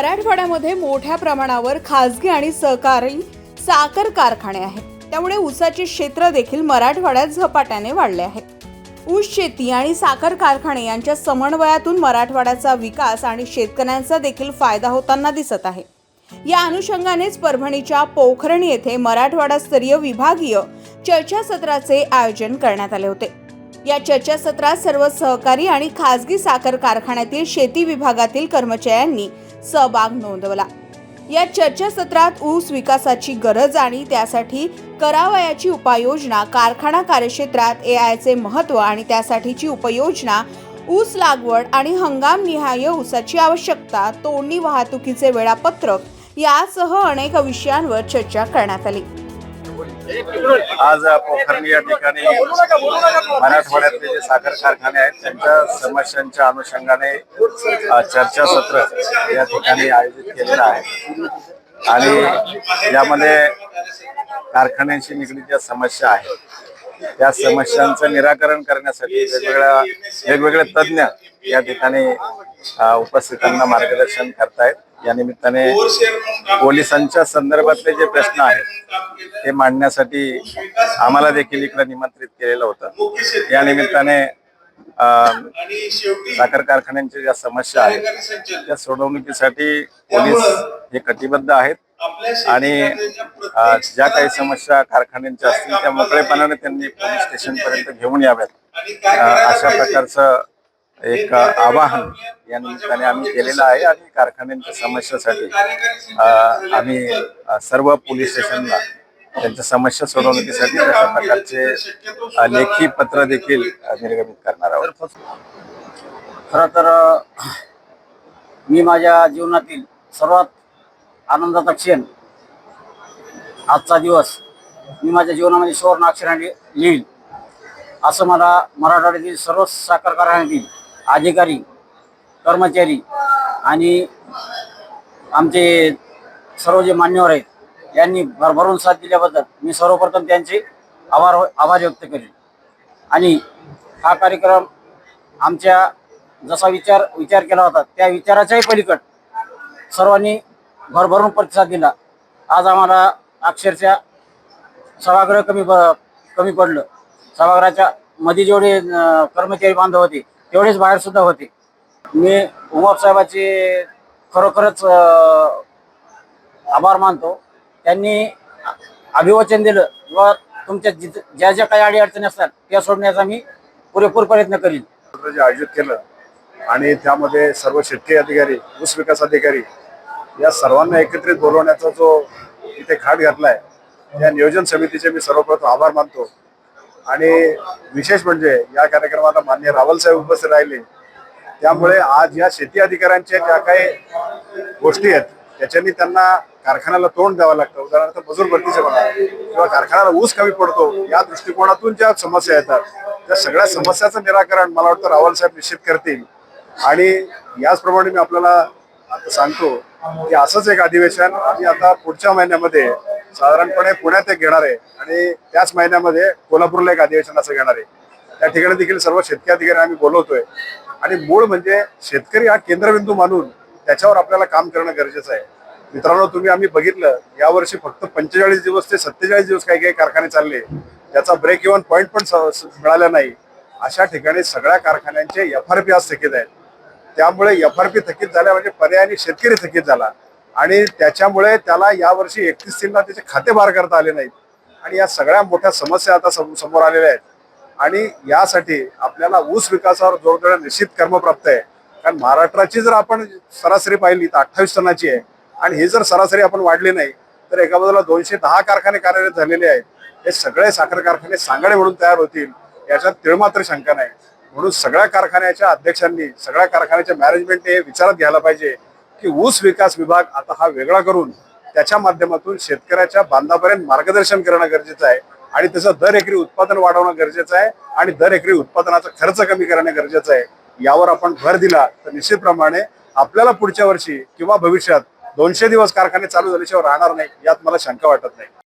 मराठवाड्यामध्ये मोठ्या प्रमाणावर खाजगी आणि सहकारी साखर कारखाने आहेत. त्यामुळे ऊसाचे क्षेत्र देखील मराठवाड्यात झपाट्याने वाढले आहे. ऊस शेती आणि साखर कारखाने यांच्या समन्वयातून मराठवाड्याचा विकास आणि शेतकऱ्यांचा देखील फायदा होताना दिसत आहे. या अनुषंगानेच परभणीच्या पोखरण येथे मराठवाडास्तरीय विभागीय चर्चासत्राचे आयोजन करण्यात आले होते. या चर्चासत्रात सर्व सहकारी आणि खासगी साखर कारखान्यातील शेती विभागातील कर्मचाऱ्यांनी सहभाग नोंदवला. या चर्चासत्रात ऊस विकासाची गरज आणि त्यासाठी करावयाची उपाययोजना कारखाना कार्यक्षेत्रात ए आयचे महत्त्व आणि त्यासाठीची उपाययोजना ऊस लागवड आणि हंगामनिहाय ऊसाची आवश्यकता तोडणी वाहतुकीचे वेळापत्रक यासह अनेक विषयांवर चर्चा करण्यात आली. आज पोखरणी या ठिकाणी मराठवाड्यातले जे साखर कारखाने आहेत त्यांच्या समस्यांच्या अनुषंगाने चर्चासत्र या ठिकाणी आयोजित केलेलं आहे. आणि यामध्ये कारखान्यांशी निगडीत ज्या समस्या आहेत त्या समस्यांचं निराकरण करण्यासाठी वेगवेगळ्या वेगवेगळे तज्ज्ञ या ठिकाणी उपस्थितांना मार्गदर्शन करतायत. या निमित्ताने पोलिसांच्या संदर्भातले जे प्रश्न आहेत ते मांडण्यासाठी आम्हाला देखील इकडे निमंत्रित केलेलं होतं. या निमित्ताने साखर कारखान्यांच्या ज्या समस्या आहेत त्या सोडवणुकीसाठी पोलीस हे कटिबद्ध आहेत आणि ज्या काही समस्या कारखान्यांच्या असतील त्या मोकळेपणाने त्यांनी पोलीस स्टेशन पर्यंत घेऊन याव्यात. अशा प्रकारचं एक आवाहन या निमित्ताने आम्ही केलेलं आहे आणि कारखान्यांच्या समस्यासाठी अ, आम्ही सर्व पोलीस स्टेशनला त्यांच्या समस्या सोडवणुकीसाठी तशा प्रकारचे लेखी पत्र देखील निर्गमित करणार आहोत. खरं तर मी माझ्या जीवनातील सर्वात आनंदाचा क्षण आजचा दिवस मी माझ्या जीवनामध्ये सुवर्ण अक्षराने लिहिल असं मला मराठवाड्यातील सर्व साखर कारखान्यातील अधिकारी कर्मचारी आणि आमचे सर्व जे मान्यवर आहेत यांनी भरभरून साथ दिल्याबद्दल मी सर्वप्रथम त्यांचे आभार आभार व्यक्त करेन. आणि हा कार्यक्रम आमच्या जसा विचार विचार केला होता त्या विचाराच्याही पलीकड सर्वांनी भरभरून प्रतिसाद दिला. आज आम्हाला अक्षरशः सभागृह कमी प- कमी पडलं. सभागृहाच्या मध्ये जेवढे कर्मचारी बांधव होते तेवढेच बाहेर सुद्धा होते. मी उमाप साहेबाचे खरोखरच आभार मानतो. त्यांनी अभिवचन दिलं व तुमच्या ज्या ज्या काही अडीअडचणी असतात त्या सोडण्याचा मी पुरेपूर प्रयत्न करीन. जे आयोजित केलं आणि त्यामध्ये सर्व शेतकरी अधिकारी ऊस विकास अधिकारी या सर्वांना एकत्रित बोलवण्याचा जो इथे घाट घातलाय या नियोजन समितीचे मी सर्वप्रथम आभार मानतो. आणि विशेष म्हणजे या कार्यक्रमाला मान्य रावल साहेब उपस्थित राहिले. त्यामुळे आज या शेती अधिकाऱ्यांच्या ज्या काही गोष्टी आहेत त्याच्यानी त्यांना कारखान्याला तोंड द्यावं लागतं. उदाहरणार्थ मजूर भरतीचे म्हणा किंवा कारखान्याला ऊस कमी पडतो या दृष्टिकोनातून ज्या समस्या येतात त्या सगळ्या समस्याचं निराकरण मला वाटतं रावल साहेब निश्चित करतील. आणि याचप्रमाणे मी आपल्याला आता सांगतो की असंच एक अधिवेशन आम्ही आता पुढच्या महिन्यामध्ये साधारणपणे पुण्यात एक घेणार आहे आणि त्याच महिन्यामध्ये कोल्हापूरला एक अधिवेशन असं घेणार आहे. त्या ठिकाणी देखील सर्व शेतकरी अधिकारी आम्ही बोलवतोय. आणि मूळ म्हणजे शेतकरी हा केंद्रबिंदू मानून त्याच्यावर आपल्याला काम करणं गरजेचं आहे. मित्रांनो तुम्ही आम्ही बघितलं यावर्षी फक्त पंचेचाळीस दिवस ते सत्तेचाळीस दिवस काही काही कारखाने चालले. त्याचा ब्रेक इव्हन पॉईंट पण मिळाला नाही. अशा ठिकाणी सगळ्या कारखान्यांचे एफ आर पी आज थकीत आहेत. त्यामुळे एफ आर पी थकीत झाल्या म्हणजे पर्यायाने शेतकरी थकीत झाला. आणि त्याच्यामुळे त्याला यावर्षी एकतीस तीनला त्याचे खाते बाहेर करता आले नाहीत. आणि या सगळ्या मोठ्या समस्या आता सम- समोर आलेल्या आहेत. आणि यासाठी आपल्याला ऊस विकासावर जोर देणं निश्चित कर्मप्राप्त आहे. कारण महाराष्ट्राची जर आपण सरासरी पाहिली तर अठ्ठावीस टनाची आहे. आणि ही जर सरासरी आपण वाढली नाही तर एका बाजूला दोनशे दहा कारखाने कार्यरत झालेले आहेत. हे सगळे साखर कारखाने सांगाडे म्हणून तयार होतील. याच्यात तिळमात्र शंका नाही. म्हणून सगळ्या कारखान्याच्या अध्यक्षांनी सगळ्या कारखान्याच्या मॅनेजमेंटने हे विचारात घ्यायला पाहिजे. की ऊस विकास विभाग आता हा वेगळा करून त्याच्या माध्यमातून शेतकऱ्याच्या बांधापर्यंत मार्गदर्शन करणं गरजेचं आहे. आणि त्याचं दर एकरी उत्पादन वाढवणं गरजेचं आहे आणि दर एकरी उत्पादनाचा खर्च कमी करणं गरजेचं आहे. यावर आपण भर दिला तर निश्चितप्रमाणे आपल्याला पुढच्या वर्षी किंवा भविष्यात दोनशे दिवस कारखाने चालू झाल्याशिवाय राहणार नाही यात मला शंका वाटत नाही.